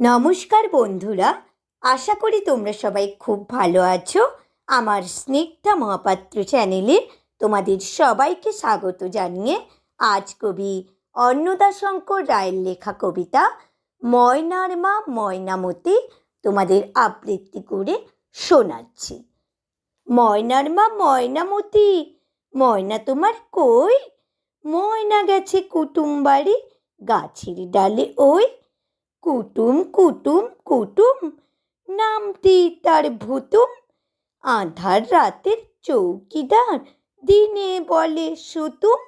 নমস্কার বন্ধুরা, আশা করি তোমরা সবাই খুব ভালো আছো। আমার স্নিগ্ধা মহাপাত্র চ্যানেলে তোমাদের সবাইকে স্বাগত জানিয়ে আজ কবি অন্নদা শঙ্কর রায়ের লেখা কবিতা ময়নার মা ময়নামতি তোমাদের আবৃত্তি করে শোনাচ্ছি। ময়নার মা ময়নামতি ময়না তোমার কই? ময়না গেছে কুটুম বাড়ি, গাছের ডালে ওই কুটুম কুটুম কুটুম নামটি তার ভুতুম। আধার রাতের চৌকিদার, দিনে বলে সুতুম।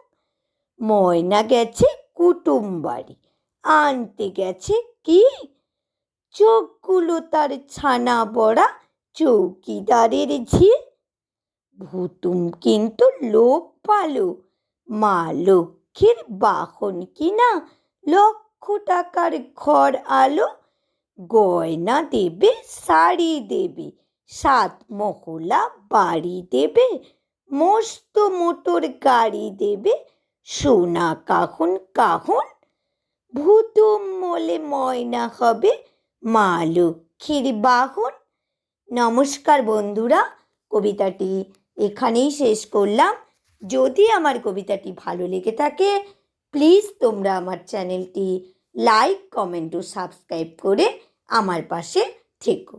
ময়না গেছে কুটুম বাড়ি, আনতে গেছে কি? চোখগুলো তার ছানা বড়া, চৌকিদারের ঝি। ভুতুম কিন্তু লোক পালো, মা লক্ষ্মীর বাহন কিনা লক্ষ টাকার ঘর আলো, গয়না দেবে, শাড়ি দেবে, সাত মহলা বাড়ি দেবে, মস্ত মোটর গাড়ি দেবে, সোনা কাহন কাহন ভূতুম মলে ময়না হবে, মা লক্ষ্মীর বাহন। নমস্কার বন্ধুরা, কবিতাটি এখানেই শেষ করলাম। যদি আমার কবিতাটি ভালো লেগে থাকে প্লিজ তোমরা আমার চ্যানেলটি লাইক কমেন্ট ও সাবস্ক্রাইব করে আমার পাশে থেকো।